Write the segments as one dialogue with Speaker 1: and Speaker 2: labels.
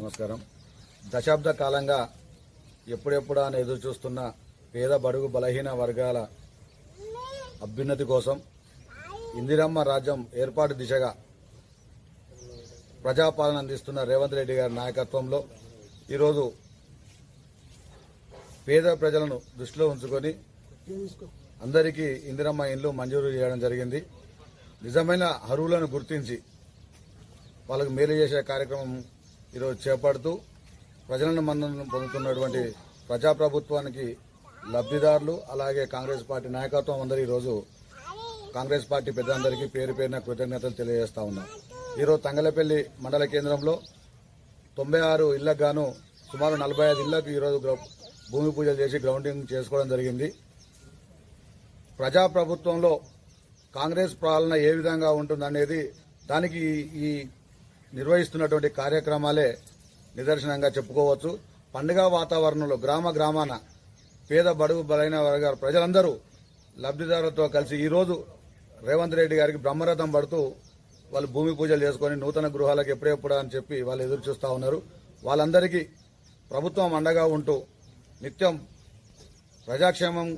Speaker 1: నమస్కారం. దశాబ్ద కాలంగా ఎప్పుడెప్పుడా అని ఎదురు చూస్తున్న పేద బడుగు బలహీన వర్గాల అభ్యున్నతి కోసం ఇందిరమ్మ రాజ్యం ఏర్పాటు దిశగా ప్రజాపాలన అందిస్తున్న రేవంత్ రెడ్డి గారి నాయకత్వంలో ఈరోజు పేద ప్రజలను దృష్టిలో ఉంచుకొని అందరికీ ఇందిరమ్మ ఇండ్లు మంజూరు చేయడం జరిగింది. నిజమైన అరువులను గుర్తించి వాళ్ళకు మేలు చేసే కార్యక్రమం ఈరోజు చేపడుతూ ప్రజలను మన్ననను పొందుతున్నటువంటి ప్రజాప్రభుత్వానికి లబ్ధిదారులు అలాగే కాంగ్రెస్ పార్టీ నాయకత్వం అందరూ ఈరోజు కాంగ్రెస్ పార్టీ పెద్దలందరికీ పేరు పేరున కృతజ్ఞతలు తెలియజేస్తా ఉన్నాం. ఈరోజు తంగలపల్లి మండల కేంద్రంలో తొంభై ఆరు ఇళ్ళకు గాను సుమారు నలభై ఐదు ఇళ్ళకు ఈరోజు భూమి పూజలు చేసి గ్రౌండింగ్ చేసుకోవడం జరిగింది. ప్రజాప్రభుత్వంలో కాంగ్రెస్ పాలన ఏ విధంగా ఉంటుందనేది దానికి ఈ నిర్వహిస్తున్నటువంటి కార్యక్రమాలే నిదర్శనంగా చెప్పుకోవచ్చు. పండుగ వాతావరణంలో గ్రామ గ్రామాన పేద బడుగు బలైన వర్గాల ప్రజలందరూ లబ్ధిదారులతో కలిసి ఈరోజు రేవంత్ రెడ్డి గారికి బ్రహ్మరథం పడుతూ వాళ్ళు భూమి పూజలు చేసుకొని నూతన గృహాలకు ఎప్పుడెప్పుడు అని చెప్పి వాళ్ళు ఎదురు చూస్తూ ఉన్నారు. వాళ్ళందరికీ ప్రభుత్వం అండగా ఉంటూ నిత్యం ప్రజాక్షేమం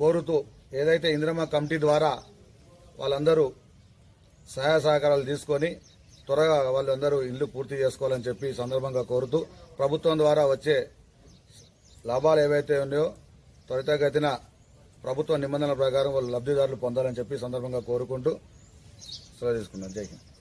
Speaker 1: కోరుతూ ఏదైతే ఇంద్రమ కమిటీ ద్వారా వాళ్ళందరూ సహాయ సహకారాలు తీసుకొని త్వరగా వాళ్ళందరూ ఇల్లు పూర్తి చేసుకోవాలని చెప్పి సందర్భంగా కోరుతూ ప్రభుత్వం ద్వారా వచ్చే లాభాలు ఏవైతే ఉన్నాయో త్వరితగతిన ప్రభుత్వ నిబంధనల ప్రకారం వాళ్ళు లబ్ధిదారులు పొందాలని చెప్పి సందర్భంగా కోరుకుంటూ సెలవు తీసుకున్నాను. జై హింద్.